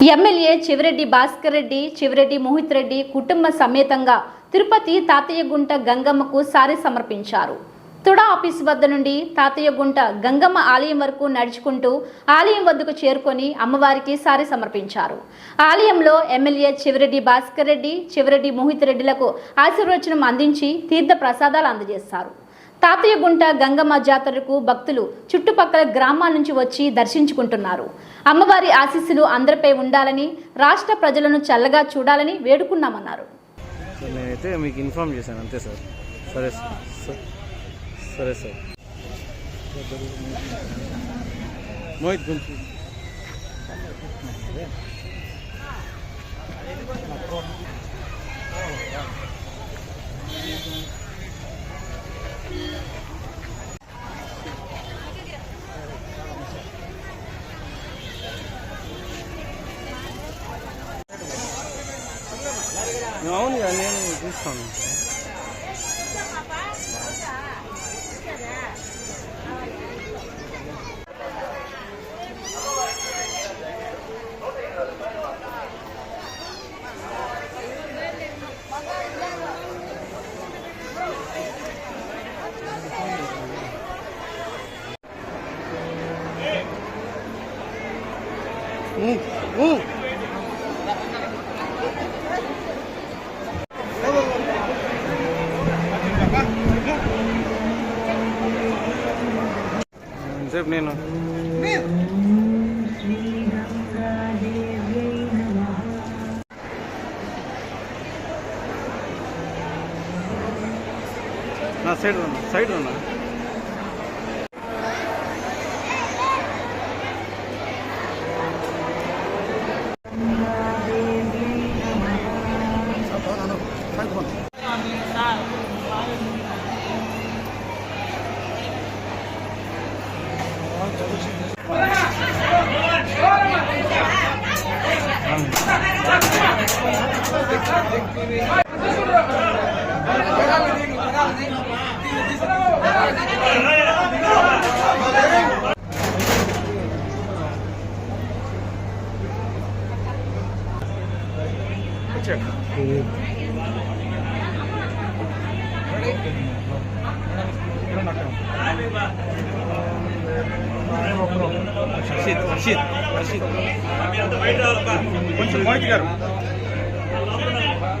MLA Chevireddy Bhaskar Reddy Chevireddy Mohith Reddy కుటుంబ సమేతంగా తిరుపతి తాతయ్యగుంట గంగమ్మకు సారి సమర్పించారు. తుడా ఆఫీస్ వద్ద నుండి తాతయ్యగుంట గంగమ్మ ఆలయం వరకు నడుచుకుంటూ ఆలయం వద్దకు చేరుకొని అమ్మవారికి సారి సమర్పించారు. ఆలయంలో ఎమ్మెల్యే చివరెడ్డి భాస్కర్ రెడ్డి చివరెడ్డి మోహిత్ రెడ్డిలకు ఆశీర్వచనం అందించి తీర్థ ప్రసాదాలు అందజేశారు. తాతయ్యగుంట గంగమ్మ జాతరకు భక్తులు చుట్టుపక్కల గ్రామాల నుంచి వచ్చి దర్శించుకుంటున్నారు. అమ్మవారి ఆశీస్సులు అందరిపై ఉండాలని రాష్ట్ర ప్రజలను చల్లగా చూడాలని వేడుకున్నామన్నారు. నేనైతే మీకు ఇన్ఫామ్ చేశాను అంతే సార్. సరే సార్. సరే సార్. మోహిత్ అవును కదా నేను చూస్తాను ఉమ్, ఉమ్. ఎంతసేపు నేను నా సైడ్ ఉన్నా సైడ్ ఉన్నా హర్షిత్ హర్షిత్ హర్షిత్ కొంచెం మోహిత్ గారు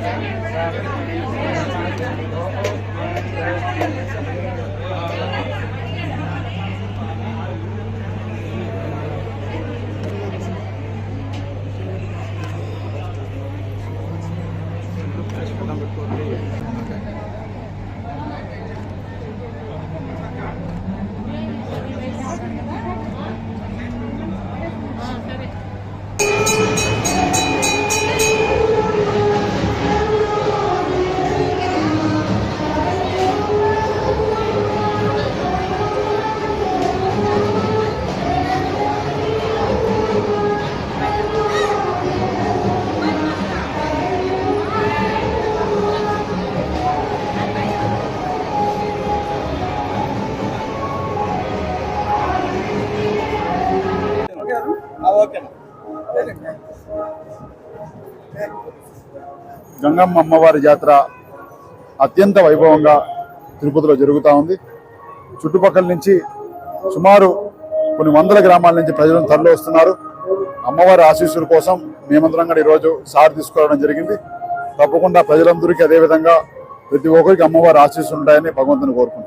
Happy birthday. Gangamma అమ్మవారి జాతర అత్యంత వైభవంగా తిరుపతిలో జరుగుతూ ఉంది. చుట్టుపక్కల నుంచి సుమారు కొన్ని వందల గ్రామాల నుంచి ప్రజలను తరలి వస్తున్నారు. అమ్మవారి ఆశీస్సుల కోసం మేమందరం కూడా ఈరోజు సార్ తీసుకురావడం జరిగింది. తప్పకుండా ప్రజలందరికీ అదేవిధంగా ప్రతి ఒక్కరికి అమ్మవారి ఆశీస్సులు ఉంటాయని భగవంతుని కోరుకుంటున్నాను